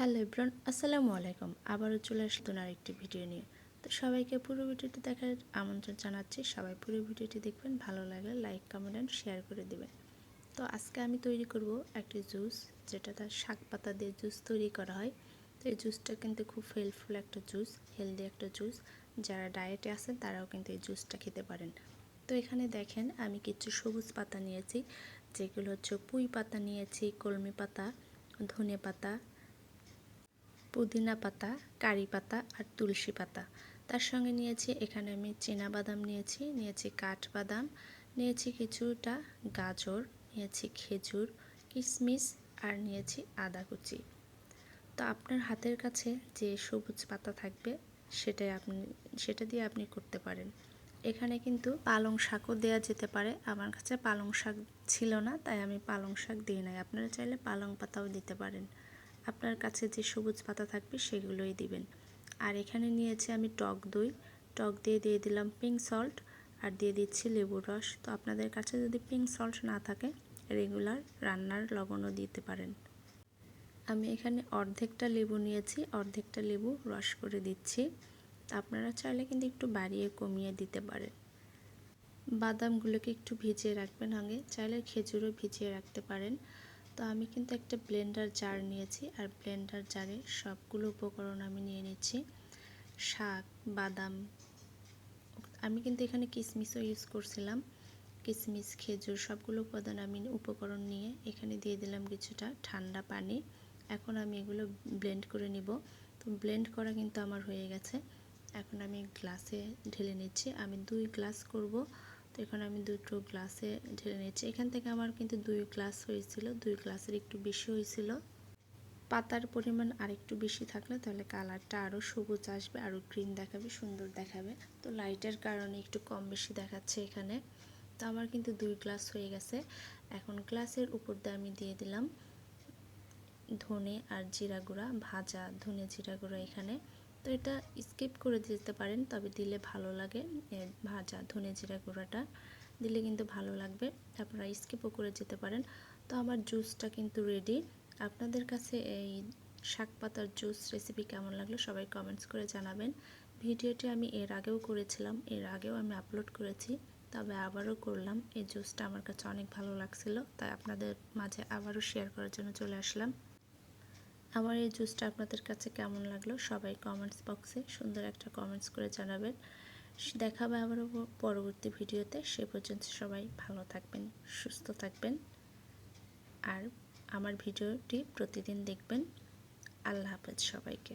Hello Ibran আসসালামু আলাইকুম। আবারও চলে আসতো আরেকটি ভিডিও নিয়ে। তো সবাইকে পুরো ভিডিওটি দেখার আমন্ত্রণ জানাচ্ছি। সবাই পুরো ভিডিওটি দেখবেন, ভালো লাগলে লাইক কমেন্ট অ্যান্ড শেয়ার করে দেবেন। তো আজকে আমি তৈরি করব একটি জুস, যেটা তার শাক পাতা দিয়ে জুস তৈরি করা হয়। তো এই জুসটা কিন্তু খুব হেল্পফুল একটা জুস হেলদি একটা জুস। যারা ডায়েটে আছেন, তারাও কিন্তু এই জুসটা খেতে পারেন। তো এখানে দেখেন, আমি কিছু সবুজ পাতা নিয়েছি, যেগুলো হচ্ছে পুঁই পাতা নিয়েছি, কলমি পাতা, ধনে পাতা পুদিনা পাতা, কারি পাতা আর তুলসী পাতা। তার সঙ্গে নিয়েছি, এখানে আমি বাদাম নিয়েছি নিয়েছি কাঠবাদাম নিয়েছি কিছুটা গাজর, নিয়েছি খেজুর কিশমিশ আর নিয়েছি আদা কুচি। তো আপনার হাতের কাছে যে সবুজ পাতা থাকবে, সেটাই আপনি, সেটা দিয়ে আপনি করতে পারেন। এখানে কিন্তু পালং শাকও দেওয়া যেতে পারে। আমার কাছে পালং শাক ছিল না, তাই আমি পালং শাক দিই নাই। আপনারা চাইলে পালং পাতাও দিতে পারেন। আপনার কাছে যে সবুজ পাতা থাকবে সেগুলোই দিবেন। আর এখানে নিয়েছি আমি টক দই। টক দিয়ে দিয়ে দিলাম পিঙ্ক সল্ট আর দিয়ে দিচ্ছি লেবুর রস। তো আপনাদের কাছে যদি পিঙ্ক সল্ট না থাকে রেগুলার রান্নার লবণও দিতে পারেন। আমি এখানে অর্ধেকটা লেবু নিয়েছি, অর্ধেকটা লেবু রস করে দিচ্ছি। আপনারা চাইলে কিন্তু একটু বাড়িয়ে কমিয়ে দিতে পারেন। বাদামগুলোকে একটু ভিজিয়ে রাখবেন আগে। চাইলে খেজুরও ভিজিয়ে রাখতে পারেন। তো আমি কিন্তু একটা ব্লেন্ডার জার নিয়েছি আর ব্লেন্ডার জারে সবগুলো উপকরণ আমি নিয়ে নিচ্ছি। শাক, বাদাম, আমি কিন্তু এখানে কিশমিশও ইউজ করছিলাম। কিশমিশ খেজুর সবগুলো উপাদান আমি উপকরণ নিয়ে এখানে দিয়ে দিলাম কিছুটা ঠান্ডা পানি। এখন আমি এগুলো ব্লেন্ড করে নিব। তো ব্লেন্ড করা কিন্তু আমার হয়ে গেছে। এখন আমি গ্লাসে ঢেলে নিচ্ছি। আমি দুই গ্লাস করব। এখানে আমি দুটো গ্লাসে ঢেলে নিচ্ছি এখান থেকে আমার কিন্তু দুই গ্লাস হয়েছিল, দুই গ্লাসের একটু বেশি হয়েছিল। পাতার পরিমাণ আরেকটু বেশি থাকলে তাহলে কালারটা আরও সবুজ আসবে আরও গ্রিন দেখাবে, সুন্দর দেখাবে। তো লাইটের কারণে একটু কম বেশি দেখাচ্ছে এখানে। তো আমার কিন্তু দুই গ্লাস হয়ে গেছে। এখন গ্লাসের উপর দিয়ে আমি দিয়ে দিলাম ধনে আর জিরা গুঁড়া, ভাজা ধনে জিরা গুঁড়া এখানে। তো এটা স্কিপ করে দিতে পারেন, তবে দিলে ভালো লাগে। ভাজা ধনে জিরা গুঁড়াটা দিলে কিন্তু ভালো লাগবে। আপনারা স্কিপও করে যেতে পারেন। তো আমার জুসটা কিন্তু রেডি আপনাদের কাছে এই শাক পাতার জুস রেসিপি কেমন লাগল সবাই কমেন্টস করে জানাবেন। ভিডিওটি আমি এর আগেও করেছিলাম, এর আগেও আমি আপলোড করেছি। তবে আবারও করলাম, এই জুসটা আমার কাছে অনেক ভালো লাগছিল। তাই আপনাদের মাঝে আবারও শেয়ার করার জন্য চলে আসলাম। আমার এই জুসটা আপনাদের কাছে কেমন লাগল? সবাই কমেন্টস বক্সে সুন্দর একটা কমেন্টস করে জানাবেন। দেখাবে আবারও পরবর্তী ভিডিওতে। সে পর্যন্ত সবাই ভালো থাকবেন, সুস্থ থাকবেন। আর আমার ভিডিওটি প্রতিদিন দেখবেন। আল্লাহ হাফেজ সবাইকে।